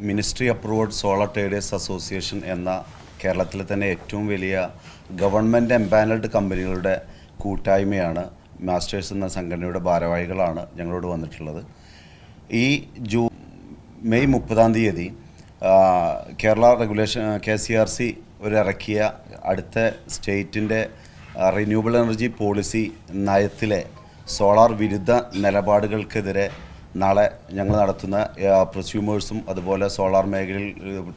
Ministry approved solar traders association എന്ന കേരളത്തിലെ തന്നെ ഏറ്റവും വലിയ ഗവൺമെന്റ് എംപാനൽഡ് കമ്പനികളുടെ കൂട്ടായ്മയാണ് മാസ്റ്റേഴ്സ് എന്ന സംഘടനയുടെ ഭാരവാഹികളാണ് ഞങ്ങളോട് വന്നിട്ടുള്ളത്. ഈ ജൂ മെയ് മുപ്പതാം തീയതി Kerala regulation K C R C ഒരു ഇറക്കിയ അടുത്ത സ്റ്റേറ്റിന്റെ റിന്യൂവബിൾ എനർജി പോളിസി നയത്തിലെ സോളാർ വിരുദ്ധ നിലപാടുകൾക്കെതിരെ നാളെ ഞങ്ങൾ നടത്തുന്ന പ്രസ്യൂമേഴ്സും അതുപോലെ സോളാർ മേഖലയിൽ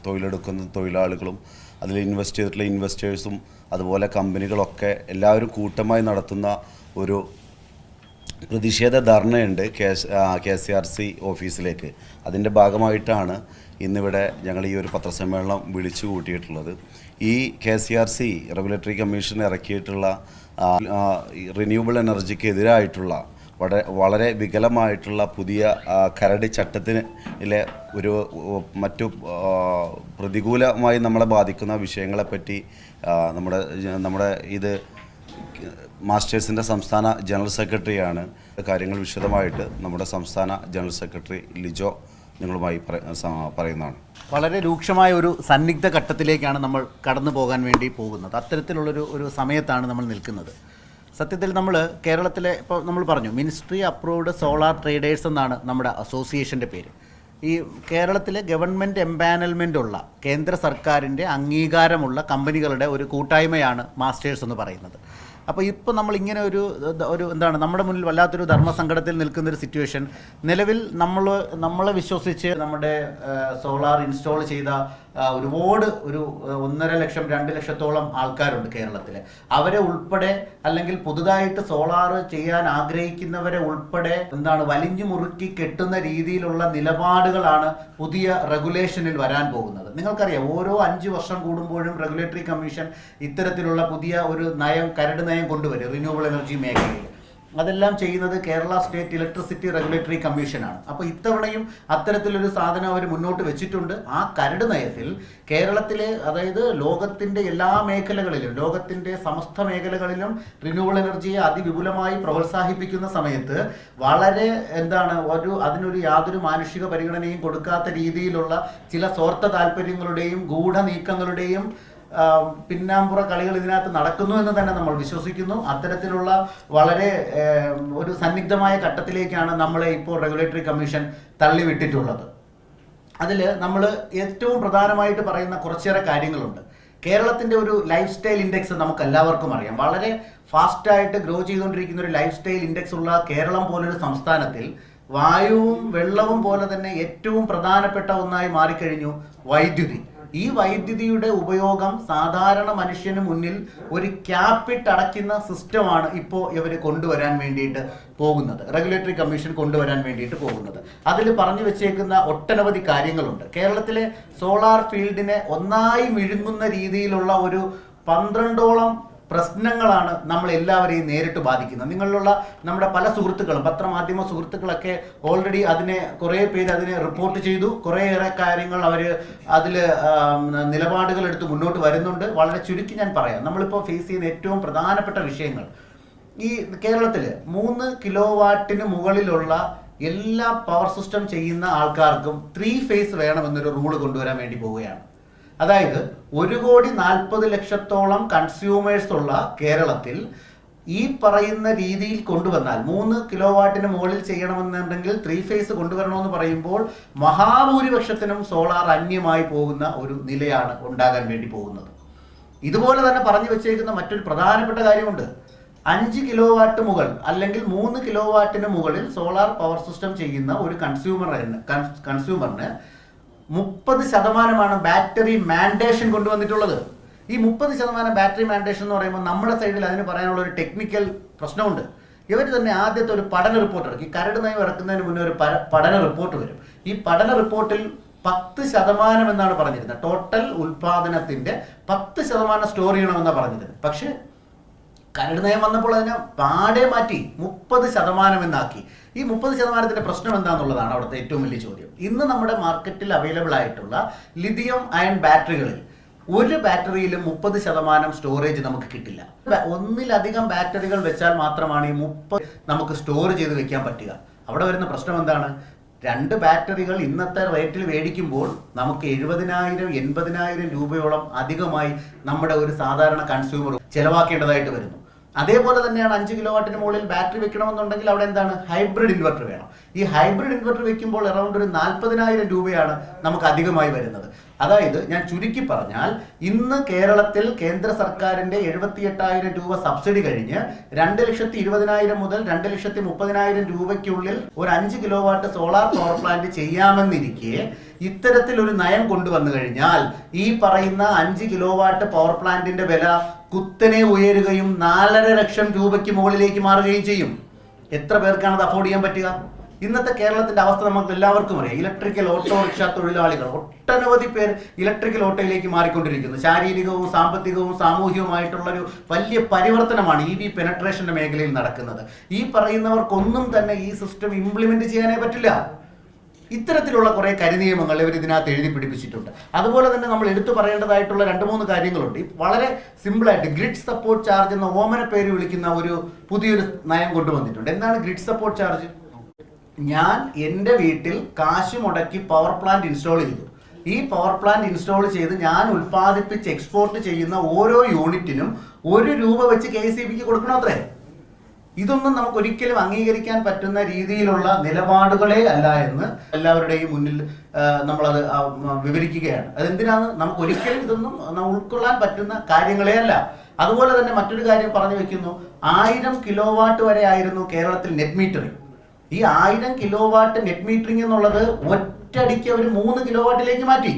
തൊഴിലെടുക്കുന്ന തൊഴിലാളികളും അതിൽ ഇൻവെസ്റ്റ് ചെയ്തിട്ടുള്ള ഇൻവെസ്റ്റേഴ്സും അതുപോലെ കമ്പനികളൊക്കെ എല്ലാവരും കൂട്ടമായി നടത്തുന്ന ഒരു പ്രതിഷേധ ധർണയുണ്ട് K K C R C ഓഫീസിലേക്ക്. അതിന്റെ ഭാഗമായിട്ടാണ് ഇന്നിവിടെ ഞങ്ങൾ ഈ ഒരു പത്രസമ്മേളനം വിളിച്ചു കൂട്ടിയിട്ടുള്ളത്. ഈ K C R C regulatory commission ഇറക്കിയിട്ടുള്ള renewable എനർജിക്ക് എതിരായിട്ടുള്ള വളരെ വളരെ വികലമായിട്ടുള്ള പുതിയ കരടി കരട് ചട്ടത്തിന് ലെ ഒരു മറ്റു പ്രതികൂലമായി നമ്മളെ ബാധിക്കുന്ന വിഷയങ്ങളെപ്പറ്റി നമ്മുടെ നമ്മുടെ ഇത് മാസ്റ്റേഴ്സിന്റെ സംസ്ഥാന ജനറൽ സെക്രട്ടറിയാണ്. കാര്യങ്ങൾ വിശദമായിട്ട് നമ്മുടെ സംസ്ഥാന ജനറൽ സെക്രട്ടറി ലിജോ നിങ്ങളുമായി പറ- പറയുന്നതാണ്. വളരെ രൂക്ഷമായ ഒരു സന്നിഗ്ധ ഘട്ടത്തിലേക്കാണ് നമ്മൾ കടന്നു പോകാൻ വേണ്ടി പോകുന്നത്. അത്തരത്തിലുള്ളൊരു ഒരു സമയത്താണ് നമ്മൾ നിൽക്കുന്നത്. സത്യത്തിൽ നമ്മൾ കേരളത്തിലെ ഇപ്പോൾ നമ്മൾ പറഞ്ഞു മിനിസ്ട്രി അപ്രൂവ്ഡ് സോളാർ ട്രേഡേഴ്സ് എന്നാണ് നമ്മുടെ അസോസിയേഷന്റെ പേര്. ഈ കേരളത്തിലെ ഗവൺമെന്റ് എംപാനൽമെന്റ് ഉള്ള കേന്ദ്ര സർക്കാരിന്റെ അംഗീകാരമുള്ള കമ്പനികളുടെ ഒരു കൂട്ടായ്മയാണ് മാസ്റ്റേഴ്സ് എന്ന് പറയുന്നത്. അപ്പോൾ ഇപ്പോൾ നമ്മൾ ഇങ്ങനെ ഒരു ഒരു എന്താണ് നമ്മുടെ മുന്നിൽ വല്ലാത്തൊരു ധർമ്മസങ്കടത്തിൽ നിൽക്കുന്ന ഒരു സിറ്റുവേഷൻ നിലവിൽ നമ്മൾ നമ്മളെ വിശ്വസിച്ച് നമ്മുടെ സോളാർ ഇൻസ്റ്റാൾ ചെയ്ത ഒരുപാട് ഒരു ഒന്നര ലക്ഷം രണ്ട് ലക്ഷത്തോളം ആൾക്കാരുണ്ട് കേരളത്തിൽ അവരെ ഉൾപ്പെടെ അല്ലെങ്കിൽ പുതുതായിട്ട് സോളാർ ചെയ്യാൻ ആഗ്രഹിക്കുന്നവരെ ഉൾപ്പെടെ എന്താണ് വലിഞ്ഞു മുറുക്കി കെട്ടുന്ന രീതിയിലുള്ള നിലപാടുകളാണ് പുതിയ റെഗുലേഷനിൽ വരാൻ പോകുന്നത്. നിങ്ങൾക്കറിയാം ഓരോ അഞ്ച് വർഷം കൂടുമ്പോഴും റെഗുലേറ്ററി കമ്മീഷൻ ഇത്തരത്തിലുള്ള പുതിയ ഒരു നയം കരട് നയം കൊണ്ടുവരും റിന്യൂവബിൾ എനർജി മേഖലയിൽ. അതെല്ലാം ചെയ്യുന്നത് കേരള സ്റ്റേറ്റ് ഇലക്ട്രിസിറ്റി റെഗുലേറ്ററി കമ്മീഷനാണ്. അപ്പോൾ ഇത്തവണയും അത്തരത്തിലൊരു സാധനം അവർ മുന്നോട്ട് വെച്ചിട്ടുണ്ട്. ആ കരട് നയത്തിൽ കേരളത്തിലെ അതായത് ലോകത്തിന്റെ എല്ലാ മേഖലകളിലും ലോകത്തിന്റെ സമസ്ത മേഖലകളിലും റിന്യൂവബിൾ എനർജിയെ അതിവിപുലമായി പ്രോത്സാഹിപ്പിക്കുന്ന സമയത്ത് വളരെ എന്താണ് ഒരു അതിനൊരു യാതൊരു മാനുഷിക പരിഗണനയും കൊടുക്കാത്ത രീതിയിലുള്ള ചില സ്വാർത്ഥ താല്പര്യങ്ങളുടെയും ഗൂഢ നീക്കങ്ങളുടെയും ആ, പിന്നാമ്പുറ കളികൾ ഇതിനകത്ത് നടക്കുന്നു എന്ന് തന്നെ നമ്മൾ വിശ്വസിക്കുന്നു. അത്തരത്തിലുള്ള വളരെ ഒരു സന്നിഗ്ധമായ ഘട്ടത്തിലേക്കാണ് നമ്മളെ ഇപ്പോൾ റെഗുലേറ്ററി കമ്മീഷൻ തള്ളിവിട്ടിട്ടുള്ളത്. അതിൽ നമ്മൾ ഏറ്റവും പ്രധാനമായിട്ട് പറയുന്ന കുറച്ചേറെ കാര്യങ്ങളുണ്ട്. കേരളത്തിന്റെ ഒരു ലൈഫ് സ്റ്റൈൽ ഇൻഡെക്സ് നമുക്ക് എല്ലാവർക്കും അറിയാം. വളരെ ഫാസ്റ്റായിട്ട് ഗ്രോ ചെയ്തുകൊണ്ടിരിക്കുന്ന ഒരു ലൈഫ് സ്റ്റൈൽ ഇൻഡെക്സ് ഉള്ള കേരളം പോലൊരു സംസ്ഥാനത്തിൽ വായുവും വെള്ളവും പോലെ തന്നെ ഏറ്റവും പ്രധാനപ്പെട്ട ഒന്നായി മാറിക്കഴിഞ്ഞു വൈദ്യുതി. ഈ വൈദ്യുതിയുടെ ഉപയോഗം സാധാരണ മനുഷ്യന് മുന്നിൽ ഒരു ക്യാപിറ്റ് അടയ്ക്കുന്ന സിസ്റ്റമാണ് ഇപ്പോൾ ഇവർ കൊണ്ടുവരാൻ വേണ്ടിയിട്ട് പോകുന്നത്. റെഗുലേറ്ററി കമ്മീഷൻ കൊണ്ടുവരാൻ വേണ്ടിയിട്ട് പോകുന്നത്. അതിൽ പറഞ്ഞു വെച്ചേക്കുന്ന ഒട്ടനവധി കാര്യങ്ങളുണ്ട്. കേരളത്തിലെ സോളാർ ഫീൽഡിനെ ഒന്നായി മിഴുങ്ങുന്ന രീതിയിലുള്ള ഒരു പന്ത്രണ്ടോളം പ്രശ്നങ്ങളാണ് നമ്മൾ എല്ലാവരെയും നേരിട്ട് ബാധിക്കുന്നത്. നിങ്ങളിലുള്ള നമ്മുടെ പല സുഹൃത്തുക്കളും പത്രമാധ്യമ സുഹൃത്തുക്കളൊക്കെ ഓൾറെഡി അതിനെ കുറേ പേര് അതിനെ റിപ്പോർട്ട് ചെയ്തു. കുറേയേറെ കാര്യങ്ങൾ അവർ അതിൽ നിലപാടുകൾ എടുത്ത് മുന്നോട്ട് വരുന്നുണ്ട്. വളരെ ചുരുക്കി ഞാൻ പറയാം. നമ്മളിപ്പോൾ ഫേസ് ചെയ്യുന്ന ഏറ്റവും പ്രധാനപ്പെട്ട വിഷയങ്ങൾ. ഈ കേരളത്തിൽ മൂന്ന് കിലോ വാട്ടിന് മുകളിലുള്ള എല്ലാ പവർ സിസ്റ്റം ചെയ്യുന്ന ആൾക്കാർക്കും ത്രീ ഫേസ് വേണമെന്നൊരു റൂൾ കൊണ്ടുവരാൻ വേണ്ടി പോവുകയാണ്. അതായത് ഒരു കോടി നാൽപ്പത് ലക്ഷത്തോളം കൺസ്യൂമേഴ്സ് ഉള്ള കേരളത്തിൽ ഈ പറയുന്ന രീതിയിൽ കൊണ്ടുവന്നാൽ മൂന്ന് കിലോ വാട്ടിന് മുകളിൽ ചെയ്യണമെന്നുണ്ടെങ്കിൽ ത്രീ ഫേസ് കൊണ്ടുവരണമെന്ന് പറയുമ്പോൾ മഹാഭൂരിപക്ഷത്തിനും സോളാർ അന്യമായി പോകുന്ന ഒരു നിലയാണ് ഉണ്ടാകാൻ വേണ്ടി പോകുന്നത്. ഇതുപോലെ തന്നെ പറഞ്ഞു വെച്ചേക്കുന്ന മറ്റൊരു പ്രധാനപ്പെട്ട കാര്യമുണ്ട്. അഞ്ച് കിലോ വാട്ട് മുകൾ അല്ലെങ്കിൽ മൂന്ന് കിലോ വാട്ടിന് മുകളിൽ സോളാർ പവർ സിസ്റ്റം ചെയ്യുന്ന ഒരു കൺസ്യൂമർ കൺസ്യൂമറിന് മുപ്പത് ശതമാനമാണ് ബാറ്ററി മാൻഡേഷൻ കൊണ്ടുവന്നിട്ടുള്ളത്. ഈ മുപ്പത് ശതമാനം ബാറ്ററി മാൻഡേഷൻ എന്ന് പറയുമ്പോൾ നമ്മുടെ സൈഡിൽ അതിന് പറയാനുള്ള ഒരു ടെക്നിക്കൽ പ്രശ്നമുണ്ട്. ഇവർ തന്നെ ആദ്യത്തെ ഒരു പഠന റിപ്പോർട്ട് ഇറക്കി. കരട് നയം ഇറക്കുന്നതിന് മുന്നേ ഒരു പഠന റിപ്പോർട്ട് വരും. ഈ പഠന റിപ്പോർട്ടിൽ പത്ത് ശതമാനം എന്നാണ് പറഞ്ഞിരുന്നത്. ടോട്ടൽ ഉൽപാദനത്തിന്റെ പത്ത് ശതമാനം സ്റ്റോർ ചെയ്യണമെന്നാണ് പറഞ്ഞിരുന്നത്. പക്ഷേ കരട് നയം വന്നപ്പോൾ അതിനെ പാടെ മാറ്റി. മുപ്പത് ശതമാനം എന്നാക്കി. ഈ മുപ്പത് ശതമാനത്തിന്റെ പ്രശ്നം എന്താണെന്നുള്ളതാണ് അവിടുത്തെ ഏറ്റവും വലിയ ചോദ്യം. ഇന്ന് നമ്മുടെ മാർക്കറ്റിൽ അവൈലബിൾ ആയിട്ടുള്ള ലിഥിയം അയൺ ബാറ്ററികളിൽ ഒരു ബാറ്ററിയിലും മുപ്പത് ശതമാനം സ്റ്റോറേജ് നമുക്ക് കിട്ടില്ല. ഒന്നിലധികം ബാറ്ററികൾ വെച്ചാൽ മാത്രമാണ് ഈ മുപ്പത് നമുക്ക് സ്റ്റോർ ചെയ്ത് വെക്കാൻ പറ്റുക. അവിടെ വരുന്ന പ്രശ്നം എന്താണ്? രണ്ട് ബാറ്ററികൾ ഇന്നത്തെ റേറ്റിൽ മേടിക്കുമ്പോൾ നമുക്ക് എഴുപതിനായിരം എൺപതിനായിരം രൂപയോളം അധികമായി നമ്മുടെ ഒരു സാധാരണ കൺസ്യൂമർ ചെലവാക്കേണ്ടതായിട്ട് വരുന്നു. അതേപോലെ തന്നെയാണ് അഞ്ച് കിലോ വാട്ടിന് മുകളിൽ ബാറ്ററി വെക്കണമെന്നുണ്ടെങ്കിൽ അവിടെ എന്താണ്? ഹൈബ്രിഡ് ഇൻവെർട്ടർ വേണം. ഈ ഹൈബ്രിഡ് ഇൻവെർട്ടർ വെക്കുമ്പോൾ അറൗണ്ട് ഒരു നാൽപ്പതിനായിരം രൂപയാണ് നമുക്ക് അധികമായി വരുന്നത്. അതായത് ഞാൻ ചുരുക്കി പറഞ്ഞാൽ ഇന്ന് കേരളത്തിൽ കേന്ദ്ര സർക്കാരിന്റെ എഴുപത്തി എട്ടായിരം രൂപ സബ്സിഡി കഴിഞ്ഞ് രണ്ട് ലക്ഷത്തി ഇരുപതിനായിരം മുതൽ രണ്ട് ലക്ഷത്തി മുപ്പതിനായിരം രൂപയ്ക്കുള്ളിൽ ഒരു അഞ്ച് kilo watt solar power plant ചെയ്യാമെന്നിരിക്കെ ഇത്തരത്തിൽ ഒരു നയം കൊണ്ടുവന്നു കഴിഞ്ഞാൽ ഈ പറയുന്ന അഞ്ച് കിലോ വാട്ട് പവർ പ്ലാന്റിന്റെ വില കുത്തനെ ഉയരുകയും നാലര ലക്ഷം രൂപയ്ക്ക് മുകളിലേക്ക് മാറുകയും ചെയ്യും. എത്ര പേർക്കാണ് അത് അഫോർഡ് ചെയ്യാൻ പറ്റുക? ഇന്നത്തെ കേരളത്തിന്റെ അവസ്ഥ നമുക്ക് എല്ലാവർക്കും അറിയാം. ഇലക്ട്രിക്കൽ ഓട്ടോറിക്ഷ തൊഴിലാളികൾ ഒട്ടനവധി പേർ ഇലക്ട്രിക്കൽ ഓട്ടോയിലേക്ക് മാറിക്കൊണ്ടിരിക്കുന്നു. ശാരീരികവും സാമ്പത്തികവും സാമൂഹികവുമായിട്ടുള്ള ഒരു വലിയ പരിവർത്തനമാണ് ഇ വി പെനട്രേഷന്റെ മേഖലയിൽ നടക്കുന്നത്. ഈ പറയുന്നവർക്കൊന്നും തന്നെ ഈ സിസ്റ്റം ഇംപ്ലിമെന്റ് ചെയ്യാനേ പറ്റില്ല. ഇത്തരത്തിലുള്ള കുറേ കരിനിയമങ്ങൾ ഇവർ ഇതിനകത്ത് എഴുതി പിടിപ്പിച്ചിട്ടുണ്ട്. അതുപോലെ തന്നെ നമ്മൾ എടുത്തു പറയേണ്ടതായിട്ടുള്ള രണ്ട് മൂന്ന് കാര്യങ്ങളുണ്ട്. വളരെ സിമ്പിളായിട്ട് ഗ്രിഡ് സപ്പോർട്ട് ചാർജ് എന്ന ഓമന പേര് വിളിക്കുന്ന ഒരു പുതിയൊരു നയം കൊണ്ടുവന്നിട്ടുണ്ട്. എന്താണ് ഗ്രിഡ് സപ്പോർട്ട് ചാർജ്? ഞാൻ എന്റെ വീട്ടിൽ കാശ് മുടക്കി പവർ പ്ലാന്റ് ഇൻസ്റ്റാൾ ചെയ്തു. ഈ പവർ പ്ലാന്റ് ഇൻസ്റ്റാൾ ചെയ്ത് ഞാൻ ഉൽപ്പാദിപ്പിച്ച് എക്സ്പോർട്ട് ചെയ്യുന്ന ഓരോ യൂണിറ്റിനും ഒരു രൂപ വെച്ച് കെ സി ബിക്ക് കൊടുക്കണത്രേ ഇതൊന്നും നമുക്ക് ഒരിക്കലും അംഗീകരിക്കാൻ പറ്റുന്ന രീതിയിലുള്ള നിലപാടുകളെ അല്ല എന്ന് എല്ലാവരുടെയും മുന്നിൽ നമ്മളത് വിവരിക്കുകയാണ്. അതെന്തിനാണ് നമുക്ക് ഒരിക്കലും ഇതൊന്നും ഉൾക്കൊള്ളാൻ പറ്റുന്ന കാര്യങ്ങളെ അല്ല. അതുപോലെ തന്നെ മറ്റൊരു കാര്യം പറഞ്ഞു വെക്കുന്നു. ആയിരം കിലോ വാട്ട് വരെ ആയിരുന്നു കേരളത്തിൽ നെറ്റ് മീറ്ററിംഗ് ഈ ആയിരം കിലോ വാട്ട് നെറ്റ് മീറ്ററിംഗ് എന്നുള്ളത് ഒറ്റടിക്ക് അവർ മൂന്ന് കിലോ വാട്ടിലേക്ക് മാറ്റി.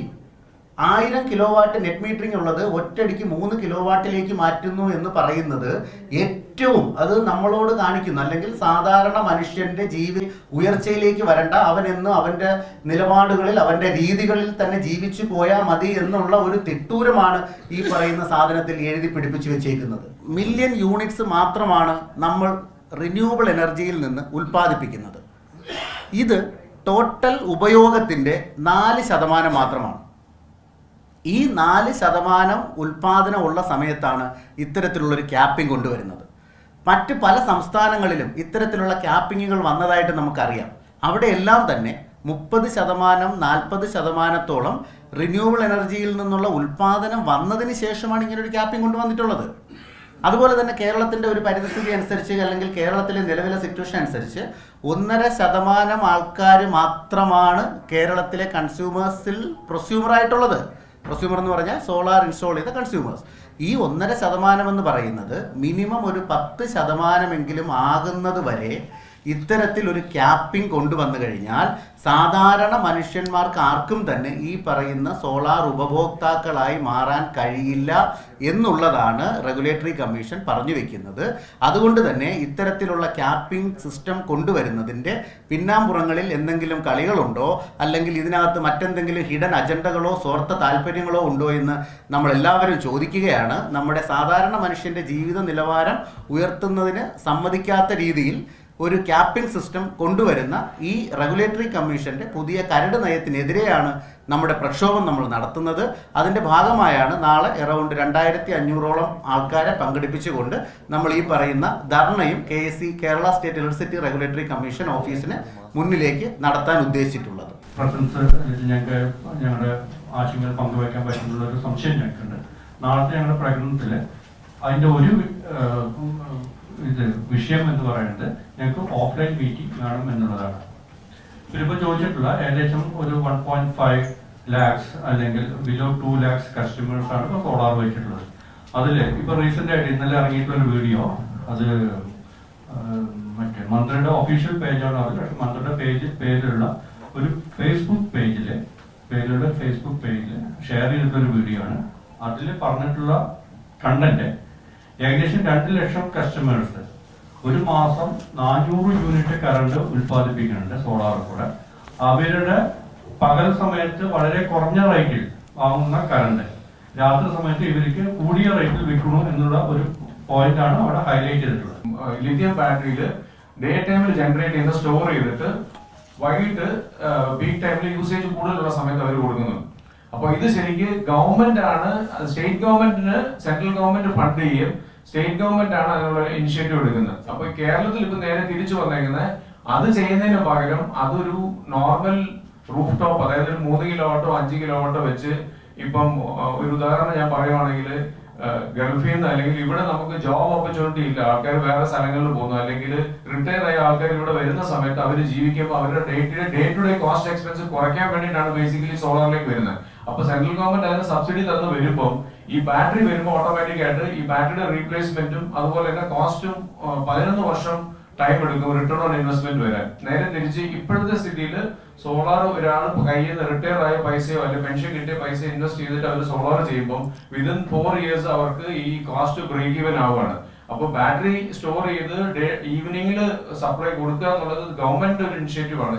ആയിരം കിലോ വാട്ട് നെറ്റ് മീറ്ററിംഗ് ഉള്ളത് ഒറ്റടിക്ക് മൂന്ന് കിലോ വാട്ടിലേക്ക് മാറ്റുന്നു എന്ന് പറയുന്നത് ഏറ്റവും അത് നമ്മളോട് കാണിക്കുന്നു. അല്ലെങ്കിൽ സാധാരണ മനുഷ്യന്റെ ജീവി ഉയർച്ചയിലേക്ക് വരണ്ട അവൻ എന്നും അവന്റെ നിലപാടുകളിൽ അവന്റെ രീതികളിൽ തന്നെ ജീവിച്ചു പോയാൽ മതി എന്നുള്ള ഒരു തിട്ടൂരമാണ് ഈ പറയുന്ന സാധനത്തിൽ എഴുതി പിടിപ്പിച്ചു വെച്ചേക്കുന്നത്. മില്യൺ യൂണിറ്റ്സ് മാത്രമാണ് നമ്മൾ റിന്യൂവബിൾ എനർജിയിൽ നിന്ന് ഉൽപ്പാദിപ്പിക്കുന്നത്. ഇത് ടോട്ടൽ ഉപയോഗത്തിന്റെ നാല് ശതമാനം മാത്രമാണ്. ഈ നാല് ശതമാനം ഉൽപാദനമുള്ള സമയത്താണ് ഇത്തരത്തിലുള്ളൊരു ക്യാപ്പിംഗ് കൊണ്ടുവരുന്നത്. മറ്റ് പല സംസ്ഥാനങ്ങളിലും ഇത്തരത്തിലുള്ള ക്യാപ്പിങ്ങുകൾ വന്നതായിട്ട് നമുക്കറിയാം. അവിടെയെല്ലാം തന്നെ മുപ്പത് ശതമാനം നാൽപ്പത് ശതമാനത്തോളം റിന്യൂവബിൾ എനർജിയിൽ നിന്നുള്ള ഉൽപാദനം വന്നതിന് ശേഷമാണ് ഇങ്ങനെ ഒരു ക്യാപ്പിംഗ് കൊണ്ടുവന്നിട്ടുള്ളത്. അതുപോലെ തന്നെ കേരളത്തിന്റെ ഒരു പരിസ്ഥിതി അനുസരിച്ച് അല്ലെങ്കിൽ കേരളത്തിലെ നിലവിലെ സിറ്റുവേഷൻ അനുസരിച്ച് ഒന്നര ശതമാനം ആൾക്കാർ മാത്രമാണ് കേരളത്തിലെ കൺസ്യൂമേഴ്സിൽ പ്രൊസ്യൂമർ ആയിട്ടുള്ളത്. പ്രൊസ്യൂമർ എന്ന് പറഞ്ഞാൽ സോളാർ ഇൻസ്റ്റാൾ ചെയ്ത കൺസ്യൂമേഴ്സ് ഈ ഒന്നര ശതമാനം എന്ന് പറയുന്നത് മിനിമം ഒരു പത്ത് ശതമാനമെങ്കിലും ആകുന്നത് വരെ ഇത്തരത്തിൽ ഒരു ക്യാപ്പിംഗ് കൊണ്ടുവന്നു കഴിഞ്ഞാൽ സാധാരണ മനുഷ്യന്മാർക്ക് ആർക്കും തന്നെ ഈ പറയുന്ന സോളാർ ഉപഭോക്താക്കളായി മാറാൻ കഴിയില്ല എന്നുള്ളതാണ് റെഗുലേറ്ററി കമ്മീഷൻ പറഞ്ഞു വെക്കുന്നത്. അതുകൊണ്ട് തന്നെ ഇത്തരത്തിലുള്ള ക്യാപ്പിംഗ് സിസ്റ്റം കൊണ്ടുവരുന്നതിന്റെ പിന്നാമ്പുറങ്ങളിൽ എന്തെങ്കിലും കളികളുണ്ടോ? അല്ലെങ്കിൽ ഇതിനകത്ത് മറ്റെന്തെങ്കിലും ഹിഡൻ അജണ്ടകളോ സ്വാർത്ഥ താല്പര്യങ്ങളോ ഉണ്ടോ എന്ന് നമ്മൾ എല്ലാവരും ചോദിക്കുകയാണ്. നമ്മുടെ സാധാരണ മനുഷ്യന്റെ ജീവിത നിലവാരം ഉയർത്തുന്നതിന് സമ്മതിക്കാത്ത രീതിയിൽ ഒരു ക്യാപ്പിംഗ് സിസ്റ്റം കൊണ്ടുവരുന്ന ഈ റെഗുലേറ്ററി കമ്മീഷന്റെ പുതിയ കരട് നയത്തിനെതിരെയാണ് നമ്മുടെ പ്രക്ഷോഭം നമ്മൾ നടത്തുന്നത്. അതിന്റെ ഭാഗമായാണ് നാളെ എറൗണ്ട് രണ്ടായിരത്തി അഞ്ഞൂറോളം ആൾക്കാരെ പങ്കെടുപ്പിച്ചുകൊണ്ട് നമ്മൾ ഈ പറയുന്ന ധർണയും K S Kerala state electricity regulatory commission ഓഫീസിന് മുന്നിലേക്ക് നടത്താൻ ഉദ്ദേശിച്ചിട്ടുള്ളത്. പ്രസൻസ് ഞങ്ങൾക്ക് ഞങ്ങളുടെ പങ്കുവയ്ക്കാൻ പറ്റുന്ന ഒരു സംശയം നാളത്തെ ഞങ്ങളുടെ പ്രകടനത്തിൽ അതിന്റെ ഒരു ഇത് വിഷയം എന്ന് പറയുന്നത് ഞങ്ങൾക്ക് ഓഫ്ലൈൻ മീറ്റിംഗ് വേണം എന്നുള്ളതാണ്. ഇതിപ്പോൾ ചോദിച്ചിട്ടുള്ള ഏകദേശം ഒരു വൺ പോയിന്റ് ഫൈവ് ലാക്സ് അല്ലെങ്കിൽ ബിലോ ടു ലാക്സ് കസ്റ്റമേഴ്സ് ആണ് ഇപ്പോൾ സോളാർ വെച്ചിട്ടുള്ളത്. അതിൽ ഇപ്പോൾ റീസെന്റ് ആയിട്ട് ഇന്നലെ ഇറങ്ങിയിട്ടുള്ള ഒരു വീഡിയോ അത് മറ്റേ മന്ത്രിയുടെ ഒഫീഷ്യൽ പേജാണ് അത് പക്ഷെ മന്ത്രിയുടെ പേജ് പേരിലുള്ള ഒരു ഫേസ്ബുക്ക് പേജിൽ പേരിലുള്ള ഫേസ്ബുക്ക് പേജിൽ ഷെയർ ചെയ്തിട്ടുള്ള ഒരു വീഡിയോ ആണ്. അതിൽ പറഞ്ഞിട്ടുള്ള കണ്ടന്റ് ഏകദേശം രണ്ട് ലക്ഷം കസ്റ്റമേഴ്സ് ഒരു മാസം നാനൂറ് യൂണിറ്റ് കറണ്ട് ഉൽപ്പാദിപ്പിക്കുന്നുണ്ട് സോളാർ കൂടെ. അവരുടെ പകൽ സമയത്ത് വളരെ കുറഞ്ഞ റേറ്റിൽ വാങ്ങുന്ന കറണ്ട് രാത്രി സമയത്ത് ഇവർക്ക് കൂടിയ റേറ്റിൽ വിൽക്കണു എന്നുള്ള ഒരു പോയിന്റ് ആണ് അവിടെ ഹൈലൈറ്റ് ചെയ്തിട്ടുള്ളത്. ലിഥിയം ബാറ്ററിയിൽ ഡേ ടൈമിൽ ജനറേറ്റ് ചെയ്ത് സ്റ്റോർ ചെയ്തിട്ട് വൈകിട്ട് പീക്ക് ടൈമിൽ യൂസേജ് കൂടുതലുള്ള സമയത്ത് അവർ കൊടുക്കുന്നു. അപ്പോൾ ഇത് ശരിക്ക് ഗവൺമെന്റ് ആണ് സ്റ്റേറ്റ് ഗവൺമെന്റിന് സെൻട്രൽ ഗവൺമെന്റ് ഫണ്ട് ചെയ്യും സ്റ്റേറ്റ് ഗവൺമെന്റ് ആണ് അതിനുള്ള ഇനിഷ്യേറ്റീവ് എടുക്കുന്നത്. അപ്പൊ കേരളത്തിൽ ഇപ്പൊ നേരെ തിരിച്ചു വന്നേക്കുന്നത് അത് ചെയ്യുന്നതിന് പകരം അതൊരു നോർമൽ റൂഫ് ടോപ്പ് അതായത് ഒരു മൂന്ന് കിലോ ഓട്ടോ അഞ്ച് കിലോ ഓട്ടോ വെച്ച് ഇപ്പം ഒരു ഉദാഹരണം ഞാൻ പറയുവാണെങ്കിൽ ഗൾഫിൽ നിന്ന് അല്ലെങ്കിൽ ഇവിടെ നമുക്ക് ജോബ് ഓപ്പർച്യൂണിറ്റി ഇല്ല. ആൾക്കാർ വേറെ സ്ഥലങ്ങളിൽ പോകുന്നു. അല്ലെങ്കിൽ റിട്ടയർ ആയ ആൾക്കാർ ഇവിടെ വരുന്ന സമയത്ത് അവർ ജീവിക്കുമ്പോൾ അവരുടെ day to day day to day cost expense കുറയ്ക്കാൻ വേണ്ടിയിട്ടാണ് ബേസിക്കലി സോളാറിലേക്ക് വരുന്നത്. അപ്പൊ സെൻട്രൽ ഗവൺമെന്റ് അതിന് സബ്സിഡി തന്നു വരുമ്പോൾ ഈ ബാറ്ററി വരുമ്പോൾ ഓട്ടോമാറ്റിക് ആയിട്ട് ഈ ബാറ്ററിയുടെ റീപ്ലേസ്മെന്റും അതുപോലെ തന്നെ കോസ്റ്റും പതിനൊന്ന് വർഷം ടൈം എടുക്കും റിട്ടേൺ ഓൺ ഇൻവെസ്റ്റ്മെന്റ് വരാൻ. നേരെ തിരിച്ച് ഇപ്പോഴത്തെ സ്ഥിതിയിൽ സോളാർ ഒരാൾ കയ്യിൽ നിന്ന് റിട്ടയർ ആയ പൈസയോ അല്ലെങ്കിൽ പെൻഷൻ കിട്ടിയ പൈസ ഇൻവെസ്റ്റ് ചെയ്തിട്ട് അവർ സോളാർ ചെയ്യുമ്പോൾ വിതിൻ ഫോർ ഇയേഴ്സ് അവർക്ക് ഈ കോസ്റ്റ് ബ്രേക്ക് ഈവൻ ആവുകയാണ് അപ്പൊ ബാറ്ററി സ്റ്റോർ ചെയ്ത് ഈവനിങ്ങിൽ സപ്ലൈ കൊടുക്കുക എന്നുള്ളത് ഗവൺമെന്റ് ഒരു ഇനിഷ്യേറ്റീവ് ആണ്.